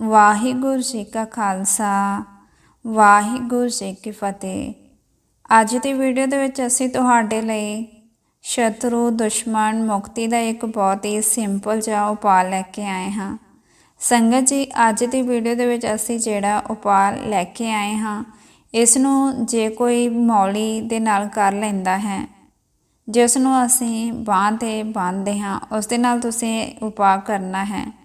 ਵਾਹਿਗੁਰੂ ਜੀ ਕਾ ਖਾਲਸਾ, ਵਾਹਿਗੁਰੂ ਜੀ ਕੀ ਫਤਿਹ। ਅੱਜ ਦੀ ਵੀਡੀਓ ਦੇ ਵਿੱਚ ਅਸੀਂ ਤੁਹਾਡੇ ਲਈ ਸ਼ਤਰੂ ਦੁਸ਼ਮਣ ਮੁਕਤੀ ਦਾ ਇੱਕ ਬਹੁਤ ਹੀ ਸਿੰਪਲ ਜਿਹਾ ਉਪਾਅ ਲੈ ਕੇ ਆਏ ਹਾਂ। ਸੰਗਤ ਜੀ, ਅੱਜ ਦੀ ਵੀਡੀਓ ਦੇ ਵਿੱਚ ਅਸੀਂ ਜਿਹੜਾ ਉਪਾਅ ਲੈ ਕੇ ਆਏ ਹਾਂ ਇਸ ਨੂੰ ਜੇ ਕੋਈ ਮੌਲੀ ਦੇ ਨਾਲ ਕਰ ਲੈਂਦਾ ਹੈ ਜਿਸ ਨੂੰ ਅਸੀਂ ਬਾਂਹ ਤੇ ਬੰਨ੍ਹਦੇ ਹਾਂ, ਉਸ ਦੇ ਨਾਲ ਤੁਸੀਂ ਉਪਾਅ ਕਰਨਾ ਹੈ।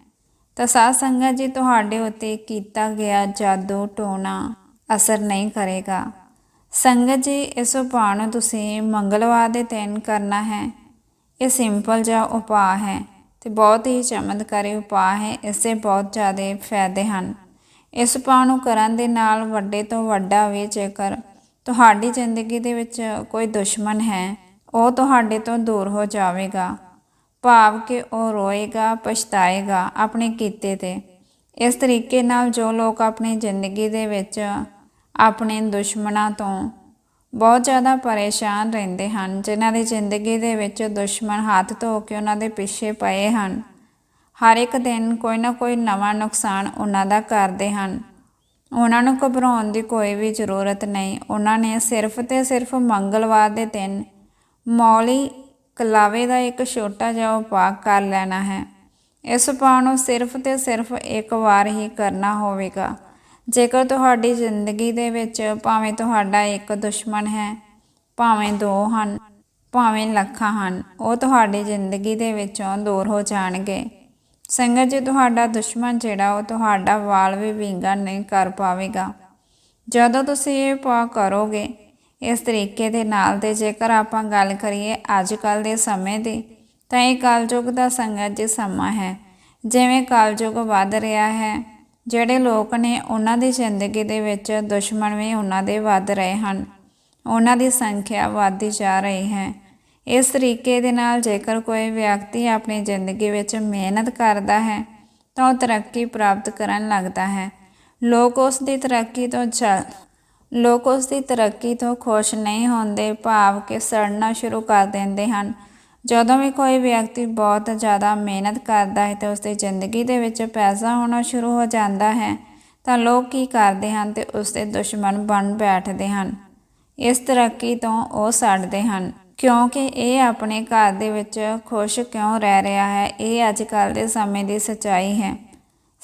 ਤਾਂ ਸਾਧ ਸੰਗਤ ਜੀ ਤੁਹਾਡੇ ਉੱਤੇ ਕੀਤਾ ਗਿਆ ਜਾਦੂ ਟੋਣਾ ਅਸਰ ਨਹੀਂ ਕਰੇਗਾ। ਸੰਗਤ ਜੀ, ਇਸ ਉਪਾਅ ਨੂੰ ਤੁਸੀਂ ਮੰਗਲਵਾਰ ਦੇ ਦਿਨ ਕਰਨਾ ਹੈ। ਇਹ ਸਿੰਪਲ ਜਿਹਾ ਉਪਾਅ ਹੈ ਤੇ ਬਹੁਤ ਹੀ ਚਮਤਕਾਰੀ ਉਪਾਅ ਹੈ, ਇਸ ਦੇ ਬਹੁਤ ਜ਼ਿਆਦਾ ਫਾਇਦੇ ਹਨ। ਇਸ ਉਪਾਅ ਨੂੰ ਕਰਨ ਦੇ ਨਾਲ ਵੱਡੇ ਤੋਂ ਵੱਡਾ ਵੀ ਜੇਕਰ ਤੁਹਾਡੀ ਜ਼ਿੰਦਗੀ ਦੇ ਵਿੱਚ ਕੋਈ ਦੁਸ਼ਮਣ ਹੈ, ਉਹ ਤੁਹਾਡੇ ਤੋਂ ਦੂਰ ਹੋ ਜਾਵੇਗਾ। ਭਾਵ ਕਿ ਉਹ ਰੋਏਗਾ, ਪਛਤਾਏਗਾ ਆਪਣੇ ਕੀਤੇ ਤੇ। ਇਸ ਤਰੀਕੇ ਨਾਲ ਜੋ ਲੋਕ ਆਪਣੀ ਜ਼ਿੰਦਗੀ ਦੇ ਵਿੱਚ ਆਪਣੇ ਦੁਸ਼ਮਣਾਂ ਤੋਂ ਬਹੁਤ ਜ਼ਿਆਦਾ ਪਰੇਸ਼ਾਨ ਰਹਿੰਦੇ ਹਨ, ਜਿਨ੍ਹਾਂ ਦੀ ਜ਼ਿੰਦਗੀ ਦੇ ਵਿੱਚ ਦੁਸ਼ਮਣ ਹੱਥ ਧੋ ਕੇ ਉਹਨਾਂ ਦੇ ਪਿੱਛੇ ਪਏ ਹਨ, ਹਰ ਇੱਕ ਦਿਨ ਕੋਈ ਨਾ ਕੋਈ ਨਵਾਂ ਨੁਕਸਾਨ ਉਹਨਾਂ ਦਾ ਕਰਦੇ ਹਨ। ਉਹਨਾਂ ਨੂੰ ਘਬਰਾਉਣ ਦੀ ਕੋਈ ਵੀ ਜ਼ਰੂਰਤ ਨਹੀਂ। ਉਹਨਾਂ ਨੇ ਸਿਰਫ ਤੇ ਸਿਰਫ ਮੰਗਲਵਾਰ ਦੇ ਦਿਨ ਮੌਲੀ ਕਲਾਵੇ ਦਾ ਇੱਕ ਛੋਟਾ ਜਿਹਾ ਉਪਾਅ ਕਰ ਲੈਣਾ ਹੈ। ਇਸ ਉਪਾਅ ਨੂੰ ਸਿਰਫ ਤੇ ਸਿਰਫ ਇੱਕ ਵਾਰ ਹੀ ਕਰਨਾ ਹੋਵੇਗਾ। ਜੇਕਰ ਤੁਹਾਡੀ ਜ਼ਿੰਦਗੀ ਦੇ ਵਿੱਚ ਭਾਵੇਂ ਤੁਹਾਡਾ ਇੱਕ ਦੁਸ਼ਮਣ ਹੈ, ਭਾਵੇਂ ਦੋ ਹਨ, ਭਾਵੇਂ ਲੱਖਾਂ ਹਨ, ਉਹ ਤੁਹਾਡੀ ਜ਼ਿੰਦਗੀ ਦੇ ਵਿੱਚੋਂ ਦੂਰ ਹੋ ਜਾਣਗੇ। ਸੰਗਤ ਜੀ, ਤੁਹਾਡਾ ਦੁਸ਼ਮਣ ਜਿਹੜਾ, ਉਹ ਤੁਹਾਡਾ ਵਾਲ ਵੀ ਵਿੰਗਾ ਨਹੀਂ ਕਰ ਪਾਵੇਗਾ। ਜਦੋਂ ਤੁਸੀਂ ਇਹ ਉਪਾਅ ਕਰੋਗੇ ਇਸ ਤਰੀਕੇ ਦੇ ਨਾਲ ਤੇ ਜੇਕਰ ਆਪਾਂ ਗੱਲ ਕਰੀਏ ਅੱਜ ਕੱਲ ਦੇ ਸਮੇਂ ਦੀ, ਤਾਂ ਇਹ ਕਲਯੁਗ ਦਾ ਸੰਗਤ ਜੀ ਸਮਾਂ ਹੈ। ਜਿਵੇਂ ਕਲਯੁਗ ਵੱਧ ਰਿਹਾ ਹੈ, ਜਿਹੜੇ ਲੋਕ ਨੇ ਉਹਨਾਂ ਦੀ ਜ਼ਿੰਦਗੀ ਦੇ ਵਿੱਚ ਦੁਸ਼ਮਣ ਵੀ ਉਹਨਾਂ ਦੇ ਵੱਧ ਰਹੇ ਹਨ। ਉਹਨਾਂ ਦੀ ਸੰਖਿਆ ਵੱਧਦੀ ਜਾ ਰਹੀ ਹੈ। ਇਸ ਤਰੀਕੇ ਦੇ ਨਾਲ ਜੇਕਰ ਕੋਈ ਵਿਅਕਤੀ ਆਪਣੀ ਜ਼ਿੰਦਗੀ ਵਿੱਚ ਮਿਹਨਤ ਕਰਦਾ ਹੈ, ਤਾਂ ਉਹ ਤਰੱਕੀ ਪ੍ਰਾਪਤ ਕਰਨ ਲੱਗਦਾ ਹੈ। ਲੋਕ ਉਸ ਦੀ ਤਰੱਕੀ ਤੋਂ ਚ ਲੋਕ ਉਸ ਦੀ ਤਰੱਕੀ ਤੋਂ ਖੁਸ਼ ਨਹੀਂ ਹੁੰਦੇ, ਭਾਵ ਕਿ ਸੜਨਾ ਸ਼ੁਰੂ ਕਰ ਦਿੰਦੇ ਹਨ। ਜਦੋਂ ਵੀ ਕੋਈ ਵਿਅਕਤੀ ਬਹੁਤ ਜ਼ਿਆਦਾ ਮਿਹਨਤ ਕਰਦਾ ਹੈ ਤੇ ਉਸ ਦੀ ਜ਼ਿੰਦਗੀ ਦੇ ਵਿੱਚ ਪੈਸਾ ਆਉਣਾ ਸ਼ੁਰੂ ਹੋ ਜਾਂਦਾ ਹੈ, ਤਾਂ ਲੋਕ ਕੀ ਕਰਦੇ ਹਨ ਤੇ ਉਸ ਦੇ ਦੁਸ਼ਮਣ ਬਣ ਬੈਠਦੇ ਹਨ। ਇਸ ਤਰੱਕੀ ਤੋਂ ਉਹ ਸੜਦੇ ਹਨ। ਕਿਉਂਕਿ ਇਹ ਆਪਣੇ ਘਰ ਦੇ ਵਿੱਚ ਖੁਸ਼ ਕਿਉਂ ਰਹਿ ਰਿਹਾ ਹੈ, ਇਹ ਅੱਜ ਕੱਲ ਦੇ ਸਮੇਂ ਦੀ ਸੱਚਾਈ ਹੈ।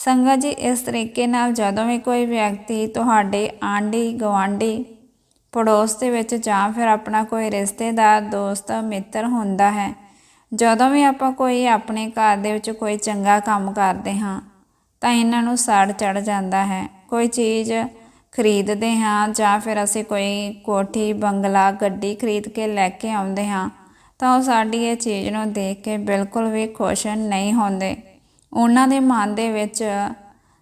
ਸੰਗਤ ਜੀ, ਇਸ ਤਰੀਕੇ ਨਾਲ ਜਦੋਂ ਵੀ ਕੋਈ ਵਿਅਕਤੀ ਤੁਹਾਡੇ ਆਂਢੀ ਗਵਾਂਢੀ ਪੜੋਸ ਦੇ ਵਿੱਚ ਜਾਂ ਫਿਰ ਆਪਣਾ ਕੋਈ ਰਿਸ਼ਤੇਦਾਰ, ਦੋਸਤ, ਮਿੱਤਰ ਹੁੰਦਾ ਹੈ, ਜਦੋਂ ਵੀ ਆਪਾਂ ਕੋਈ ਆਪਣੇ ਘਰ ਦੇ ਵਿੱਚ ਕੋਈ ਚੰਗਾ ਕੰਮ ਕਰਦੇ ਹਾਂ, ਤਾਂ ਇਹਨਾਂ ਨੂੰ ਸੜ ਚੜ ਜਾਂਦਾ ਹੈ। ਕੋਈ ਚੀਜ਼ ਖਰੀਦਦੇ ਹਾਂ ਜਾਂ ਫਿਰ ਅਸੀਂ ਕੋਈ ਕੋਠੀ, ਬੰਗਲਾ, ਗੱਡੀ ਖਰੀਦ ਕੇ ਲੈ ਕੇ ਆਉਂਦੇ ਹਾਂ, ਤਾਂ ਉਹ ਸਾਡੀ ਇਹ ਚੀਜ਼ ਨੂੰ ਦੇਖ ਕੇ ਬਿਲਕੁਲ ਵੀ ਖੁਸ਼ ਨਹੀਂ ਹੁੰਦੇ। ਉਹਨਾਂ ਦੇ ਮਨ ਦੇ ਵਿੱਚ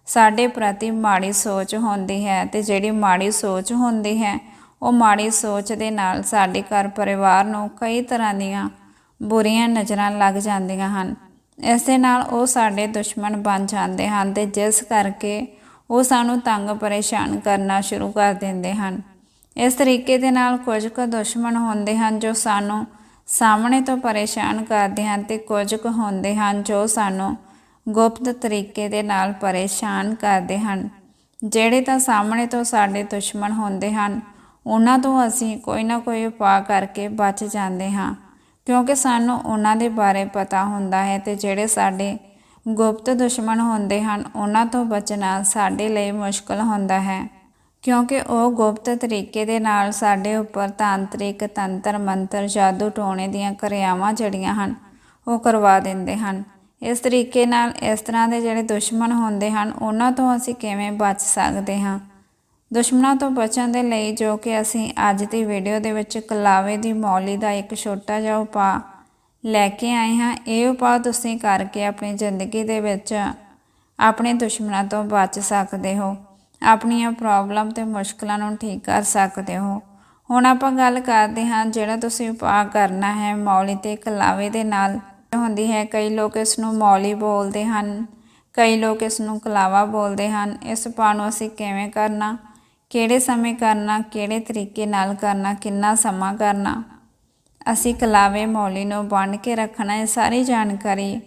ਸਾਡੇ ਪ੍ਰਤੀ ਮਾੜੀ ਸੋਚ ਹੁੰਦੀ ਹੈ ਤੇ ਜਿਹੜੀ ਮਾੜੀ ਸੋਚ ਹੁੰਦੀ ਹੈ, ਉਹ ਮਾੜੀ ਸੋਚ ਦੇ ਨਾਲ ਸਾਡੇ ਘਰ ਪਰਿਵਾਰ ਨੂੰ ਕਈ ਤਰ੍ਹਾਂ ਦੀਆਂ ਬੁਰੀਆਂ ਨਜ਼ਰਾਂ ਲੱਗ ਜਾਂਦੀਆਂ ਹਨ। ਇਸ ਦੇ ਨਾਲ ਉਹ ਸਾਡੇ ਦੁਸ਼ਮਣ ਬਣ ਜਾਂਦੇ ਹਨ ਤੇ ਜਿਸ ਕਰਕੇ ਉਹ ਸਾਨੂੰ ਤੰਗ ਪਰੇਸ਼ਾਨ ਕਰਨਾ ਸ਼ੁਰੂ ਕਰ ਦਿੰਦੇ ਹਨ। ਇਸ ਤਰੀਕੇ ਦੇ ਨਾਲ ਕੁਝ ਕੁ ਦੁਸ਼ਮਣ ਹੁੰਦੇ ਹਨ ਜੋ ਸਾਨੂੰ ਸਾਹਮਣੇ ਤੋਂ ਪਰੇਸ਼ਾਨ ਕਰਦੇ ਹਨ ਤੇ ਕੁਝ ਕੁ ਹੁੰਦੇ ਹਨ ਜੋ ਸਾਨੂੰ ਗੁਪਤ ਤਰੀਕੇ ਦੇ ਨਾਲ ਪਰੇਸ਼ਾਨ ਕਰਦੇ ਹਨ। ਜਿਹੜੇ ਤਾਂ ਸਾਹਮਣੇ ਤੋਂ ਸਾਡੇ ਦੁਸ਼ਮਣ ਹੁੰਦੇ ਹਨ, ਉਹਨਾਂ ਤੋਂ ਅਸੀਂ ਕੋਈ ਨਾ ਕੋਈ ਉਪਾਅ ਕਰਕੇ ਬਚ ਜਾਂਦੇ ਹਾਂ, ਕਿਉਂਕਿ ਸਾਨੂੰ ਉਹਨਾਂ ਦੇ ਬਾਰੇ ਪਤਾ ਹੁੰਦਾ ਹੈ ਤੇ ਜਿਹੜੇ ਸਾਡੇ ਗੁਪਤ ਦੁਸ਼ਮਣ ਹੁੰਦੇ ਹਨ, ਉਹਨਾਂ ਤੋਂ ਬਚਣਾ ਸਾਡੇ ਲਈ ਮੁਸ਼ਕਲ ਹੁੰਦਾ ਹੈ, ਕਿਉਂਕਿ ਉਹ ਗੁਪਤ ਤਰੀਕੇ ਦੇ ਨਾਲ ਸਾਡੇ ਉੱਪਰ ਤਾਂਤਰਿਕ ਤੰਤਰ ਮੰਤਰ ਜਾਦੂ ਟੋਣੇ ਦੀਆਂ ਕਿਰਿਆਵਾਂ ਜੜੀਆਂ ਹਨ, ਉਹ ਕਰਵਾ ਦਿੰਦੇ ਹਨ। ਇਸ ਤਰੀਕੇ ਨਾਲ ਇਸ ਤਰ੍ਹਾਂ ਦੇ ਜਿਹੜੇ ਦੁਸ਼ਮਣ ਹੁੰਦੇ ਹਨ, ਉਹਨਾਂ ਤੋਂ ਅਸੀਂ ਕਿਵੇਂ ਬਚ ਸਕਦੇ ਹਾਂ? ਦੁਸ਼ਮਣਾਂ ਤੋਂ ਬਚਣ ਦੇ ਲਈ ਜੋ ਕਿ ਅਸੀਂ ਅੱਜ ਦੀ ਵੀਡੀਓ ਦੇ ਵਿੱਚ ਕਲਾਵੇ ਦੀ ਮੌਲੀ ਦਾ ਇੱਕ ਛੋਟਾ ਜਿਹਾ ਉਪਾਅ ਲੈ ਕੇ ਆਏ ਹਾਂ, ਇਹ ਉਪਾਅ ਤੁਸੀਂ ਕਰਕੇ ਆਪਣੀ ਜ਼ਿੰਦਗੀ ਦੇ ਵਿੱਚ ਆਪਣੇ ਦੁਸ਼ਮਣਾਂ ਤੋਂ ਬਚ ਸਕਦੇ ਹੋ। ਆਪਣੀਆਂ ਪ੍ਰੋਬਲਮ ਤੇ ਮੁਸ਼ਕਲਾਂ ਨੂੰ ਠੀਕ ਕਰ ਸਕਦੇ ਹੋ। ਹੁਣ ਆਪਾਂ ਗੱਲ ਕਰਦੇ ਹਾਂ, ਜਿਹੜਾ ਤੁਸੀਂ ਉਪਾਅ ਕਰਨਾ ਹੈ ਮੌਲੀ ਤੇ ਕਲਾਵੇ ਦੇ ਨਾਲ ਹੁੰਦੀ ਹੈ। ਕਈ ਲੋਕ ਇਸ ਨੂੰ ਮੌਲੀ ਬੋਲਦੇ ਹਨ, ਕਈ ਲੋਕ ਇਸ ਨੂੰ ਕਲਾਵਾ ਬੋਲਦੇ ਹਨ। ਇਸ ਉਪਾਅ ਨੂੰ ਅਸੀਂ ਕਿਵੇਂ ਕਰਨਾ, ਕਿਹੜੇ ਸਮੇਂ ਕਰਨਾ, ਕਿਹੜੇ ਤਰੀਕੇ ਨਾਲ ਕਰਨਾ, ਕਿੰਨਾ ਸਮਾਂ ਕਰਨਾ। ਅਸੀਂ ਕਲਾਵੇ ਮੌਲੀ ਨੂੰ ਬੰਨ ਕੇ ਰੱਖਣਾ, ਇਹ ਸਾਰੀ ਜਾਣਕਾਰੀ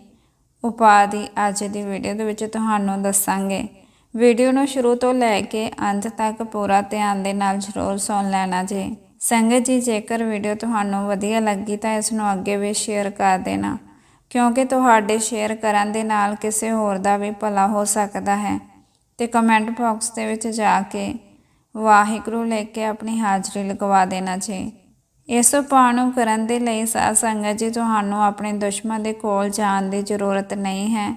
ਉਪਾਅ ਦੀ ਅੱਜ ਦੀ ਵੀਡੀਓ ਦੇ ਵਿੱਚ ਤੁਹਾਨੂੰ ਦੱਸਾਂਗੇ। ਵੀਡੀਓ ਨੂੰ ਸ਼ੁਰੂ ਤੋਂ ਲੈ ਕੇ ਅੰਤ ਤੱਕ ਪੂਰਾ ਧਿਆਨ ਦੇ ਨਾਲ ਜ਼ਰੂਰ ਸੁਣ ਲੈਣਾ ਜੀ। ਸੰਗਤ ਜੀ, ਜੇਕਰ ਵੀਡੀਓ ਤੁਹਾਨੂੰ ਵਧੀਆ ਲੱਗੀ ਤਾਂ ਇਸ ਨੂੰ ਅੱਗੇ ਵੀ ਸ਼ੇਅਰ ਕਰ ਦੇਣਾ। ਕਿਉਂਕਿ ਤੁਹਾਡੇ ਸ਼ੇਅਰ ਕਰਨ ਦੇ ਨਾਲ ਕਿਸੇ ਹੋਰ ਦਾ ਵੀ ਭਲਾ ਹੋ ਸਕਦਾ ਹੈ। ਤੇ ਕਮੈਂਟ ਬਾਕਸ ਦੇ ਵਿੱਚ ਜਾ ਕੇ ਵਾਹਿਗੁਰੂ ਲੈ ਕੇ ਆਪਣੀ ਹਾਜ਼ਰੀ ਲਗਵਾ ਦੇਣਾ ਜੀ। ਇਸ ਉਪਾਅ ਨੂੰ ਕਰਨ ਦੇ ਲਈ ਸਾਧ ਸੰਗਤ ਜੀ, ਤੁਹਾਨੂੰ ਆਪਣੇ ਦੁਸ਼ਮਣ ਦੇ ਕੋਲ ਜਾਣ ਦੀ ਜ਼ਰੂਰਤ ਨਹੀਂ ਹੈ।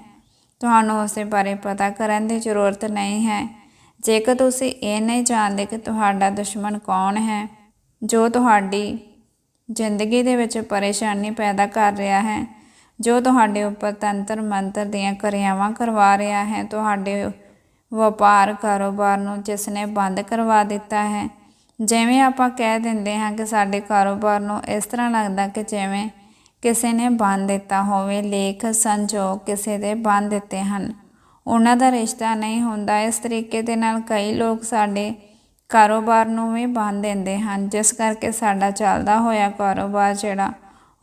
ਤੁਹਾਨੂੰ ਉਸ ਦੇ ਬਾਰੇ ਪਤਾ ਕਰਨ ਦੀ ਜ਼ਰੂਰਤ ਨਹੀਂ ਹੈ। ਜੇਕਰ ਤੁਸੀਂ ਇਹ ਨਹੀਂ ਜਾਣਦੇ ਕਿ ਤੁਹਾਡਾ ਦੁਸ਼ਮਣ ਕੌਣ ਹੈ, ਜੋ ਤੁਹਾਡੀ ਜ਼ਿੰਦਗੀ ਦੇ ਵਿੱਚ ਪਰੇਸ਼ਾਨੀ ਪੈਦਾ ਕਰ ਰਿਹਾ ਹੈ ਜੋ ਤੁਹਾਡੇ ਉੱਪਰ ਤੰਤਰ ਮੰਤਰ ਦੀਆਂ ਕਿਰਿਆਵਾਂ ਕਰਵਾ ਰਿਹਾ ਹੈ, ਤੁਹਾਡੇ ਵਪਾਰ ਕਾਰੋਬਾਰ ਨੂੰ ਜਿਸ ਨੇ ਬੰਦ ਕਰਵਾ ਦਿੱਤਾ ਹੈ। ਜਿਵੇਂ ਆਪਾਂ ਕਹਿ ਦਿੰਦੇ ਹਾਂ ਕਿ ਸਾਡੇ ਕਾਰੋਬਾਰ ਨੂੰ ਇਸ ਤਰ੍ਹਾਂ ਲੱਗਦਾ ਕਿ ਜਿਵੇਂ ਕਿਸੇ ਨੇ ਬੰਨ ਦਿੱਤਾ ਹੋਵੇ, ਲੇਖ, ਸੰਜੋਗ ਕਿਸੇ ਦੇ ਬੰਨ ਦਿੱਤੇ ਹਨ। ਉਹਨਾਂ ਦਾ ਰਿਸ਼ਤਾ ਨਹੀਂ ਹੁੰਦਾ। ਇਸ ਤਰੀਕੇ ਦੇ ਨਾਲ ਕਈ ਲੋਕ ਸਾਡੇ ਕਾਰੋਬਾਰ ਨੂੰ ਵੀ ਬੰਦ ਦਿੰਦੇ ਹਨ, ਜਿਸ ਕਰਕੇ ਸਾਡਾ ਚੱਲਦਾ ਹੋਇਆ ਕਾਰੋਬਾਰ ਜਿਹੜਾ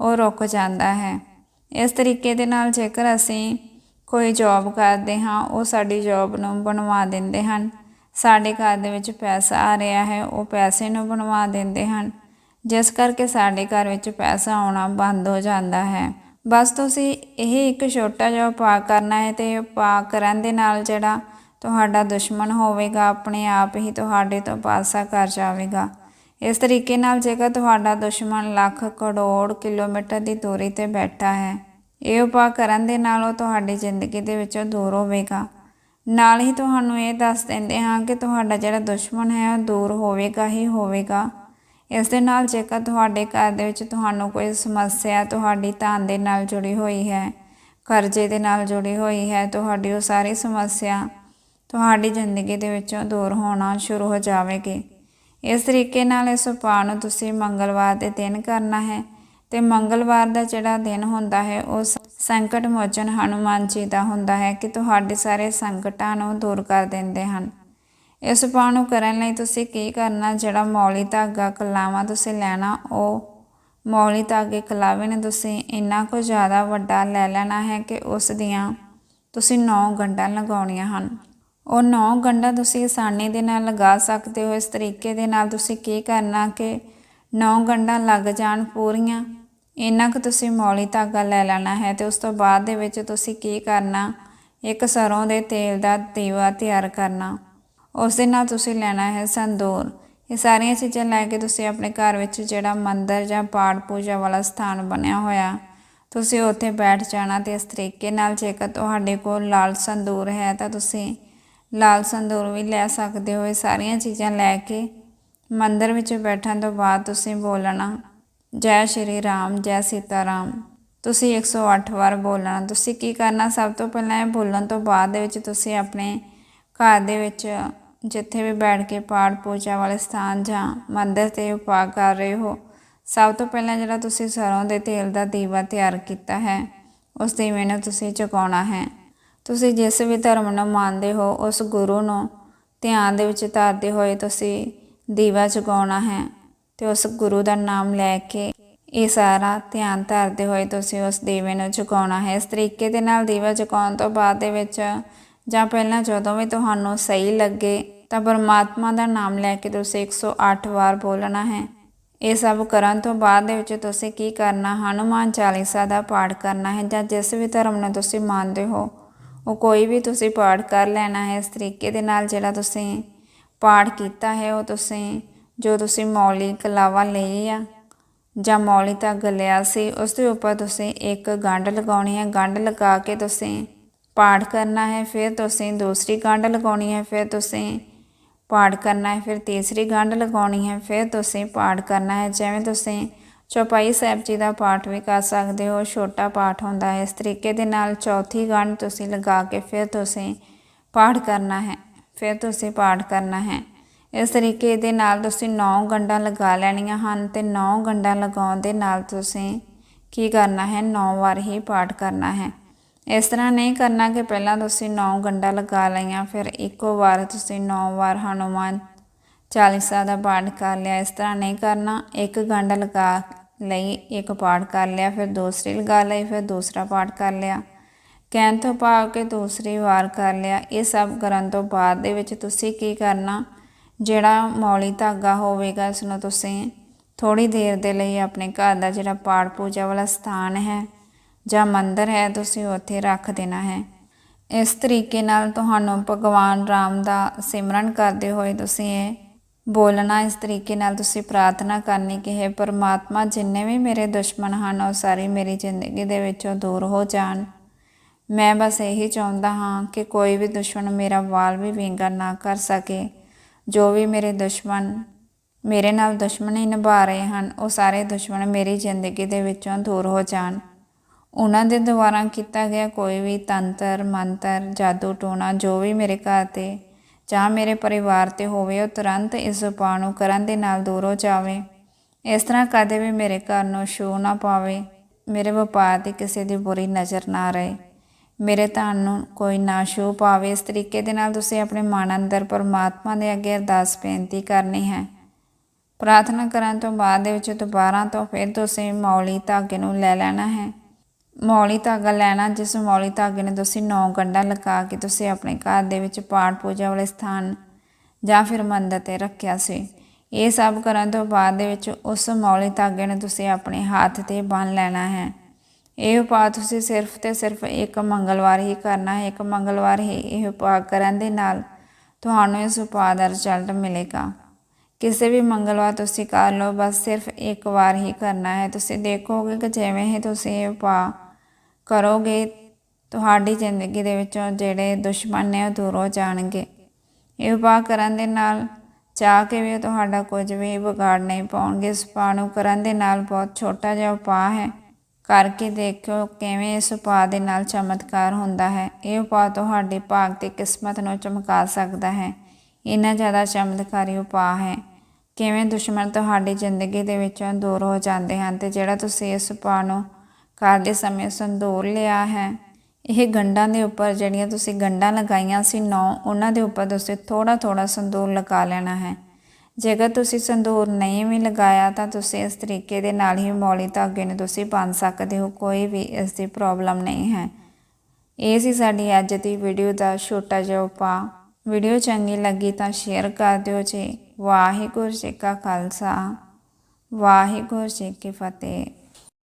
ਉਹ ਰੁਕ ਜਾਂਦਾ ਹੈ। ਇਸ ਤਰੀਕੇ ਦੇ ਨਾਲ ਜੇਕਰ ਅਸੀਂ ਕੋਈ ਜੌਬ ਕਰਦੇ ਹਾਂ, ਉਹ ਸਾਡੀ ਜੌਬ ਨੂੰ ਬਣਵਾ ਦਿੰਦੇ ਹਨ। ਸਾਡੇ ਘਰ ਦੇ ਵਿੱਚ ਪੈਸਾ ਆ ਰਿਹਾ ਹੈ, ਉਹ ਪੈਸੇ ਨੂੰ ਬਣਵਾ ਦਿੰਦੇ ਹਨ। ਜਿਸ ਕਰਕੇ ਸਾਡੇ ਘਰ ਵਿੱਚ ਪੈਸਾ ਆਉਣਾ ਬੰਦ ਹੋ ਜਾਂਦਾ ਹੈ। ਬਸ ਤੁਸੀਂ ਇਹ ਇੱਕ ਛੋਟਾ ਜਿਹਾ ਉਪਾਅ ਕਰਨਾ ਹੈ ਤੇ ਉਪਾਅ ਕਰਨ ਦੇ ਨਾਲ ਜਿਹੜਾ ਤੁਹਾਡਾ ਦੁਸ਼ਮਣ ਹੋਵੇਗਾ, ਆਪਣੇ ਆਪ ਹੀ ਤੁਹਾਡੇ ਤੋਂ ਪਾਸਾ ਕਰ ਜਾਵੇਗਾ। ਇਸ ਤਰੀਕੇ ਨਾਲ ਜੇਕਰ ਤੁਹਾਡਾ ਦੁਸ਼ਮਣ ਲੱਖ ਕਰੋੜ ਕਿਲੋਮੀਟਰ ਦੀ ਦੂਰੀ ਤੇ ਬੈਠਾ ਹੈ, ਇਹ ਉਪਾਅ ਕਰਨ ਦੇ ਨਾਲ ਉਹ ਤੁਹਾਡੀ ਜ਼ਿੰਦਗੀ ਦੇ ਵਿੱਚੋਂ ਦੂਰ ਹੋਵੇਗਾ। ਨਾਲ ਹੀ ਤੁਹਾਨੂੰ ਇਹ ਦੱਸ ਦਿੰਦੇ ਹਾਂ ਕਿ ਤੁਹਾਡਾ ਜਿਹੜਾ ਦੁਸ਼ਮਣ ਹੈ, ਉਹ ਦੂਰ ਹੋਵੇਗਾ ਹੀ ਹੋਵੇਗਾ। ਇਸ ਦੇ ਨਾਲ ਜੇਕਰ ਤੁਹਾਡੇ ਘਰ ਦੇ ਵਿੱਚ ਤੁਹਾਨੂੰ ਕੋਈ ਸਮੱਸਿਆ, ਤੁਹਾਡੀ ਧਨ ਦੇ ਨਾਲ ਜੁੜੀ ਹੋਈ ਹੈ, ਕਰਜ਼ੇ ਦੇ ਨਾਲ ਜੁੜੀ ਹੋਈ ਹੈ, ਤੁਹਾਡੀ ਉਹ ਸਾਰੀ ਸਮੱਸਿਆ ਤੁਹਾਡੀ ਜ਼ਿੰਦਗੀ ਦੇ ਵਿੱਚੋਂ ਦੂਰ ਹੋਣਾ ਸ਼ੁਰੂ ਹੋ ਜਾਵੇਗੀ। ਇਸ ਤਰੀਕੇ ਨਾਲ ਇਸ ਉਪਾਅ ਨੂੰ ਤੁਸੀਂ ਮੰਗਲਵਾਰ ਦੇ ਦਿਨ ਕਰਨਾ ਹੈ ਤੇ ਮੰਗਲਵਾਰ ਦਾ ਜਿਹੜਾ ਦਿਨ ਹੁੰਦਾ ਹੈ, ਉਹ ਸੰਕਟ ਮੋਚਨ ਹਨੂਮਾਨ ਜੀ ਦਾ ਹੁੰਦਾ ਹੈ ਕਿ ਤੁਹਾਡੇ ਸਾਰੇ ਸੰਕਟਾਂ ਨੂੰ ਦੂਰ ਕਰ ਦਿੰਦੇ ਹਨ। ਇਸ ਉਪਾਅ ਨੂੰ ਕਰਨ ਲਈ ਤੁਸੀਂ ਕੀ ਕਰਨਾ, ਜਿਹੜਾ ਮੌਲੀ ਧਾਗਾ ਕਲਾਵਾ ਤੁਸੀਂ ਲੈਣਾ, ਉਹ ਮੌਲੀ ਧਾਗੇ ਕਲਾਵੇ ਨੇ ਤੁਸੀਂ ਇੰਨਾ ਕੁ ਜ਼ਿਆਦਾ ਵੱਡਾ ਲੈ ਲੈਣਾ ਹੈ ਕਿ ਉਸ ਦੀਆਂ ਤੁਸੀਂ 9 ਗੰਢਾਂ ਲਗਾਉਣੀਆਂ ਹਨ। ਉਹ 9 ਗੰਢਾਂ ਤੁਸੀਂ ਆਸਾਨੀ ਦੇ ਨਾਲ ਲਗਾ ਸਕਦੇ ਹੋ। ਇਸ ਤਰੀਕੇ ਦੇ ਨਾਲ ਤੁਸੀਂ ਕੀ ਕਰਨਾ ਕਿ ਨੌ ਗੰਢਾਂ ਲੱਗ ਜਾਣ ਪੂਰੀਆਂ। ਇੰਨਾ ਕੁ ਤੁਸੀਂ ਮੌਲੀ ਧਾਗਾ ਲੈ ਲੈਣਾ ਹੈ ਤੇ ਉਸ ਤੋਂ ਬਾਅਦ ਦੇ ਵਿੱਚ ਤੁਸੀਂ ਕੀ ਕਰਨਾ? ਇੱਕ ਸਰੋਂ ਦੇ ਤੇਲ ਦਾ ਦੀਵਾ ਤਿਆਰ ਕਰਨਾ। ਉਸ ਦੇ ਨਾਲ ਤੁਸੀਂ ਲੈਣਾ ਹੈ ਸੰਦੂਰ। ਇਹ ਸਾਰੀਆਂ ਚੀਜ਼ਾਂ ਲੈ ਕੇ ਤੁਸੀਂ ਆਪਣੇ ਘਰ ਵਿੱਚ ਜਿਹੜਾ ਮੰਦਰ ਜਾਂ ਪਾਠ ਪੂਜਾ ਵਾਲਾ ਸਥਾਨ ਬਣਿਆ ਹੋਇਆ, ਤੁਸੀਂ ਉੱਥੇ ਬੈਠ ਜਾਣਾ ਤੇ ਇਸ ਤਰੀਕੇ ਨਾਲ ਜੇਕਰ ਤੁਹਾਡੇ ਕੋਲ ਲਾਲ ਸੰਦੂਰ ਹੈ ਤਾਂ ਤੁਸੀਂ ਲਾਲ ਸੰਦੂਰ ਵੀ ਲੈ ਸਕਦੇ ਹੋ, ਇਹ ਸਾਰੀਆਂ ਚੀਜ਼ਾਂ ਲੈ ਕੇ ਮੰਦਰ ਵਿੱਚ ਬੈਠਣ ਤੋਂ ਬਾਅਦ ਤੁਸੀਂ ਬੋਲਣਾ, ਜੈ ਸ਼੍ਰੀ ਰਾਮ, ਜੈ ਸੀਤਾ ਰਾਮ ਤੁਸੀਂ 108 ਵਾਰ ਬੋਲਣਾ। ਤੁਸੀਂ ਕੀ ਕਰਨਾ? ਸਭ ਤੋਂ ਪਹਿਲਾਂ ਇਹ ਬੋਲਣ ਤੋਂ ਬਾਅਦ ਦੇ ਵਿੱਚ ਤੁਸੀਂ ਆਪਣੇ ਘਰ ਦੇ ਵਿੱਚ ਜਿੱਥੇ ਵੀ ਬੈਠ ਕੇ ਪਾਠ ਪੂਜਾ ਵਾਲੇ ਸਥਾਨ ਜਾਂ ਮੰਦਰ ਤੇ ਉਪਾਅ ਕਰ ਰਹੇ ਹੋ, ਸਭ ਤੋਂ ਪਹਿਲਾਂ ਜਿਹੜਾ ਤੁਸੀਂ ਸਰੋਂ ਦੇ ਤੇਲ ਦਾ ਦੀਵਾ ਤਿਆਰ ਕੀਤਾ ਹੈ, ਉਸ ਦੀਵੇ ਨੂੰ ਤੁਸੀਂ ਚੁਕਾਉਣਾ ਹੈ। ਤੁਸੀਂ ਜਿਸ ਵੀ ਧਰਮ ਨੂੰ ਮੰਨਦੇ ਹੋ, ਉਸ ਗੁਰੂ ਨੂੰ ਧਿਆਨ ਦੇ ਵਿੱਚ ਧਰਦੇ ਹੋਏ ਤੁਸੀਂ ਦੀਵਾ ਜਗਾਉਣਾ ਹੈ ਤੇ ਉਸ ਗੁਰੂ ਦਾ ਨਾਮ ਲੈ ਕੇ ਇਹ ਸਾਰਾ ਧਿਆਨ ਧਰਦੇ ਹੋਏ ਤੁਸੀਂ ਉਸ ਦੀਵੇ ਨੂੰ ਜਗਾਉਣਾ ਹੈ। ਇਸ ਤਰੀਕੇ ਦੇ ਨਾਲ ਦੀਵਾ ਜਗਾਉਣ ਤੋਂ ਬਾਅਦ ਦੇ ਵਿੱਚ ਜਾਂ ਪਹਿਲਾਂ ਜਦੋਂ ਵੀ ਤੁਹਾਨੂੰ ਸਹੀ ਲੱਗੇ ਤਾਂ ਪਰਮਾਤਮਾ ਦਾ ਨਾਮ ਲੈ ਕੇ ਤੁਸੀਂ 108 ਵਾਰ ਬੋਲਣਾ ਹੈ। ਇਹ ਸਭ ਕਰਨ ਤੋਂ ਬਾਅਦ ਦੇ ਵਿੱਚ ਤੁਸੀਂ ਕੀ ਕਰਨਾ, ਹਨੂਮਾਨ ਚਾਲੀਸਾ ਦਾ ਪਾਠ ਕਰਨਾ ਹੈ ਜਾਂ ਜਿਸ ਵੀ ਧਰਮ ਨੂੰ ਤੁਸੀਂ ਮੰਨਦੇ ਹੋ ਉਹ ਕੋਈ ਵੀ ਤੁਸੀਂ ਪਾਠ ਕਰ ਲੈਣਾ ਹੈ, ਇਸ ਤਰੀਕੇ ਦੇ ਨਾਲ ਜਿਹੜਾ ਤੁਸੀਂ ਪਾਠ ਕੀਤਾ ਹੈ, ਉਹ ਤੁਸੀਂ, ਜੋ ਤੁਸੀਂ ਮੌਲੀ ਕਲਾਵਾ ਲਈ ਆ ਜਾਂ ਮੌਲੀ ਧਾਗਾ ਲਿਆ ਸੀ, ਉਸ ਦੇ ਉੱਪਰ ਤੁਸੀਂ ਇੱਕ ਗੰਢ ਲਗਾਉਣੀ ਹੈ। ਗੰਢ ਲਗਾ ਕੇ ਤੁਸੀਂ ਪਾਠ ਕਰਨਾ ਹੈ, ਫਿਰ ਤੁਸੀਂ ਦੂਸਰੀ ਗੰਢ ਲਗਾਉਣੀ ਹੈ, ਫਿਰ ਤੁਸੀਂ ਪਾਠ ਕਰਨਾ ਹੈ, ਫਿਰ ਤੀਸਰੀ ਗੰਢ ਲਗਾਉਣੀ ਹੈ, ਫਿਰ ਤੁਸੀਂ ਪਾਠ ਕਰਨਾ ਹੈ। ਜਿਵੇਂ ਤੁਸੀਂ ਚੌਪਾਈ ਸਾਹਿਬ ਜੀ ਦਾ ਪਾਠ ਵੀ ਕਰ ਸਕਦੇ ਹੋ। ਛੋਟਾ ਪਾਠ ਹੁੰਦਾ ਹੈ। ਇਸ ਤਰੀਕੇ ਦੇ ਨਾਲ ਚੌਥੀ ਗੰਢ ਤੁਸੀਂ ਲਗਾ ਕੇ ਫਿਰ ਤੁਸੀਂ ਪਾਠ ਕਰਨਾ ਹੈ। ਫਿਰ ਤੁਸੀਂ ਪਾਠ ਕਰਨਾ ਹੈ। ਇਸ ਤਰੀਕੇ ਦੇ ਨਾਲ ਤੁਸੀਂ 9 ਗੰਢਾਂ ਲਗਾ ਲੈਣੀਆਂ ਹਨ ਤੇ 9 ਗੰਢਾਂ ਲਗਾਉਣ ਦੇ ਨਾਲ ਤੁਸੀਂ ਕੀ ਕਰਨਾ ਹੈ? 9 ਵਾਰ ਹੀ ਪਾਠ ਕਰਨਾ ਹੈ। ਇਸ ਤਰ੍ਹਾਂ ਨਹੀਂ ਕਰਨਾ ਕਿ ਪਹਿਲਾਂ ਤੁਸੀਂ 9 ਗੰਢਾਂ ਲਗਾ ਲਈਆਂ, ਫਿਰ ਇੱਕੋ ਵਾਰ ਤੁਸੀਂ 9 ਵਾਰ ਹਨੂਮਾਨ ਚਾਲੀਸਾ ਦਾ ਪਾਠ ਕਰ ਲਿਆ। ਇਸ ਤਰ੍ਹਾਂ ਨਹੀਂ ਕਰਨਾ। ਇੱਕ ਗੰਢ ਲਗਾ ਲਈ ਇੱਕ ਪਾਠ ਕਰ ਲਿਆ, ਫਿਰ ਦੂਸਰੀ ਲਗਾ ਲਈ, ਫਿਰ ਦੂਸਰਾ ਪਾਠ ਕਰ ਲਿਆ। ਕਹਿਣ ਤੋਂ ਭਾਵ ਕਿ ਦੂਸਰੀ ਵਾਰ ਕਰ ਲਿਆ। ਇਹ ਸਭ ਕਰਨ ਤੋਂ ਬਾਅਦ ਦੇ ਵਿੱਚ ਤੁਸੀਂ ਕੀ ਕਰਨਾ? ਜਿਹੜਾ ਮੌਲੀ ਧਾਗਾ ਹੋਵੇਗਾ, ਇਸ ਨੂੰ ਤੁਸੀਂ ਥੋੜੀ ਦੇਰ ਦੇ ਲਈ ਆਪਣੇ ਘਰ ਦਾ ਜਿਹੜਾ ਪਾਠ ਪੂਜਾ ਵਾਲਾ ਸਥਾਨ ਹੈ ਜਾਂ ਮੰਦਿਰ ਹੈ, ਤੁਸੀਂ ਉੱਥੇ ਰੱਖ ਦੇਣਾ ਹੈ। ਇਸ ਤਰੀਕੇ ਨਾਲ ਤੁਹਾਨੂੰ ਭਗਵਾਨ ਰਾਮ ਦਾ ਸਿਮਰਨ ਕਰਦੇ ਹੋਏ ਤੁਸੀਂ ਇਹ ਬੋਲਣਾ ਇਸ ਤਰੀਕੇ ਨਾਲ ਤੁਸੀਂ ਪ੍ਰਾਰਥਨਾ ਕਰਨੀ ਕਿ ਹੈ ਪਰਮਾਤਮਾ, ਜਿੰਨੇ ਵੀ ਮੇਰੇ ਦੁਸ਼ਮਣ ਹਨ, ਉਹ ਸਾਰੇ ਮੇਰੀ ਜ਼ਿੰਦਗੀ ਦੇ ਵਿੱਚੋਂ ਦੂਰ ਹੋ ਜਾਣ। ਮੈਂ ਬਸ ਇਹੀ ਚਾਹੁੰਦਾ ਹਾਂ ਕਿ ਕੋਈ ਵੀ ਦੁਸ਼ਮਣ ਮੇਰਾ ਵਾਲ ਵੀ ਵਿੰਗਾ ਨਾ ਕਰ ਸਕੇ। ਜੋ ਵੀ ਮੇਰੇ ਦੁਸ਼ਮਣ ਮੇਰੇ ਨਾਲ ਦੁਸ਼ਮਣੀ ਨਿਭਾ ਰਹੇ ਹਨ, ਉਹ ਸਾਰੇ ਦੁਸ਼ਮਣ ਮੇਰੀ ਜ਼ਿੰਦਗੀ ਦੇ ਵਿੱਚੋਂ ਦੂਰ ਹੋ ਜਾਣ। ਉਹਨਾਂ ਦੇ ਦੁਆਰਾ ਕੀਤਾ ਗਿਆ ਕੋਈ ਵੀ ਤੰਤਰ, ਮੰਤਰ, ਜਾਦੂ ਟੋਣਾ ਜੋ ਵੀ ਮੇਰੇ ਘਰ ਤੇ ਜਾਂ ਮੇਰੇ ਪਰਿਵਾਰ ਤੇ ਹੋਵੇ, ਉਹ ਤੁਰੰਤ ਇਸ ਉਪਾਅ ਨੂੰ ਕਰਨ ਦੇ ਨਾਲ ਦੂਰ ਹੋ ਜਾਵੇ। ਇਸ ਤਰ੍ਹਾਂ ਕਦੇ ਵੀ ਮੇਰੇ ਘਰ ਨੂੰ ਛੂਹ ਨਾ ਪਾਵੇ। ਮੇਰੇ ਵਪਾਰ ਤੇ ਕਿਸੇ ਦੀ ਬੁਰੀ ਨਜ਼ਰ ਨਾ ਰਹੇ। ਮੇਰੇ ਧਨ ਨੂੰ ਕੋਈ ਨਾ ਛੂਹ ਪਾਵੇ। ਇਸ ਤਰੀਕੇ ਦੇ ਨਾਲ ਤੁਸੀਂ ਆਪਣੇ ਮਨ ਅੰਦਰ ਪਰਮਾਤਮਾ ਦੇ ਅੱਗੇ ਅਰਦਾਸ ਬੇਨਤੀ ਕਰਨੀ ਹੈ। ਪ੍ਰਾਰਥਨਾ ਕਰਨ ਤੋਂ ਬਾਅਦ ਦੇ ਵਿੱਚ ਦੁਬਾਰਾ ਤੋਂ ਫਿਰ ਤੁਸੀਂ ਮੌਲੀ ਧਾਗੇ ਨੂੰ ਲੈ ਲੈਣਾ ਹੈ। ਮੌਲੀ ਧਾਗਾ ਲੈਣਾ, ਜਿਸ ਮੌਲੀ ਧਾਗੇ ਨੇ ਤੁਸੀਂ ਨੌ ਗੰਢਾ ਲਗਾ ਕੇ ਤੁਸੀਂ ਆਪਣੇ ਘਰ ਦੇ ਵਿੱਚ ਪਾਠ ਪੂਜਾ ਵਾਲੇ ਸਥਾਨ ਜਾਂ ਫਿਰ ਮੰਦਰ ਤੇ ਰੱਖਿਆ ਸੀ। ਇਹ ਸਭ ਕਰਨ ਤੋਂ ਬਾਅਦ ਦੇ ਵਿੱਚ ਉਸ ਮੌਲੀ ਧਾਗੇ ਨੂੰ ਤੁਸੀਂ ਆਪਣੇ ਹੱਥ ਤੇ ਬੰਨ ਲੈਣਾ ਹੈ। ਇਹ ਉਪਾਅ ਤੁਸੀਂ ਸਿਰਫ ਤੇ ਸਿਰਫ ਇੱਕ ਮੰਗਲਵਾਰ ਹੀ ਕਰਨਾ ਹੈ। ਇੱਕ ਮੰਗਲਵਾਰ ਹੀ ਇਹ ਉਪਾਅ ਕਰਨ ਦੇ ਨਾਲ ਤੁਹਾਨੂੰ ਇਸ ਉਪਾਅ ਦਾ ਰਿਜ਼ਲਟ ਮਿਲੇਗਾ। ਕਿਸੇ ਵੀ ਮੰਗਲਵਾਰ ਤੁਸੀਂ ਕਰ ਲਓ, ਬਸ ਸਿਰਫ ਇੱਕ ਵਾਰ ਹੀ ਕਰਨਾ ਹੈ। ਤੁਸੀਂ ਦੇਖੋਗੇ ਕਿ ਜਿਵੇਂ ਹੀ ਤੁਸੀਂ ਇਹ ਉਪਾਅ ਕਰੋਗੇ, ਤੁਹਾਡੀ ਜ਼ਿੰਦਗੀ ਦੇ ਵਿੱਚੋਂ ਜਿਹੜੇ ਦੁਸ਼ਮਣ ਨੇ ਉਹ ਦੂਰ ਹੋ ਜਾਣਗੇ। ਇਹ ਉਪਾਅ ਕਰਨ ਦੇ ਨਾਲ ਚਾਹ ਕੇ ਵੀ ਤੁਹਾਡਾ ਕੁਝ ਵੀ ਵਿਗਾੜ ਨਹੀਂ ਪਾਉਣਗੇ। ਇਸ ਉਪਾਅ ਨੂੰ ਕਰਨ ਦੇ ਨਾਲ ਬਹੁਤ ਛੋਟਾ ਜਿਹਾ ਉਪਾਅ ਹੈ। ਕਰਕੇ ਦੇਖਿਓ ਕਿਵੇਂ ਇਸ ਉਪਾਅ ਦੇ ਨਾਲ ਚਮਤਕਾਰ ਹੁੰਦਾ ਹੈ। ਇਹ ਉਪਾਅ ਤੁਹਾਡੇ ਭਾਗ ਤੇ ਕਿਸਮਤ ਨੂੰ ਚਮਕਾ ਸਕਦਾ ਹੈ। ਇੰਨਾ ਜ਼ਿਆਦਾ ਚਮਤਕਾਰੀ ਉਪਾਅ ਹੈ। ਕਿਵੇਂ ਦੁਸ਼ਮਣ ਤੁਹਾਡੀ ਜ਼ਿੰਦਗੀ ਦੇ ਵਿੱਚੋਂ ਦੂਰ ਹੋ ਜਾਂਦੇ ਹਨ ਤੇ ਜਿਹੜਾ ਤੁਸੀਂ ਇਸ ਉਪਾਅ ਨੂੰ ਕਰਦੇ ਸਮੇਂ ਸੰਧੂਰ ਲਿਆ ਹੈ। ਇਹ ਗੰਢਾਂ ਦੇ ਉੱਪਰ ਜਿਹੜੀਆਂ ਤੁਸੀਂ ਗੰਢਾਂ ਲਗਾਈਆਂ ਸੀ ਨੌ, ਉਹਨਾਂ ਦੇ ਉੱਪਰ ਤੁਸੀਂ ਥੋੜਾ ਥੋੜਾ ਸੰਧੂਰ ਲਗਾ ਲੈਣਾ ਹੈ। ਜੇਕਰ ਤੁਸੀਂ ਸੰਧੂਰ ਨਹੀਂ ਵੀ ਲਗਾਇਆ ਤਾਂ ਤੁਸੀਂ ਇਸ ਤਰੀਕੇ ਦੇ ਨਾਲ ਹੀ ਮੌਲੀ ਧਾਗੇ ਨੂੰ ਤੁਸੀਂ ਬੰਨ ਸਕਦੇ ਹੋ, ਕੋਈ ਵੀ ਇਸ ਦੀ ਪ੍ਰੋਬਲਮ ਨਹੀਂ ਹੈ। ਇਹ ਸੀ ਸਾਡੀ ਅੱਜ ਦੀ ਵੀਡੀਓ ਦਾ ਛੋਟਾ ਜਿਹਾ ਉਪਾਅ। ਵੀਡੀਓ ਚੰਗੀ ਲੱਗੀ ਤਾਂ ਸ਼ੇਅਰ ਕਰ ਦਿਓ ਜੀ। ਵਾਹਿਗੁਰੂ ਜੀ ਕਾ ਖਾਲਸਾ। ਵਾਹਿਗੁਰੂ ਜੀ ਕੀ ਫਤਿਹ।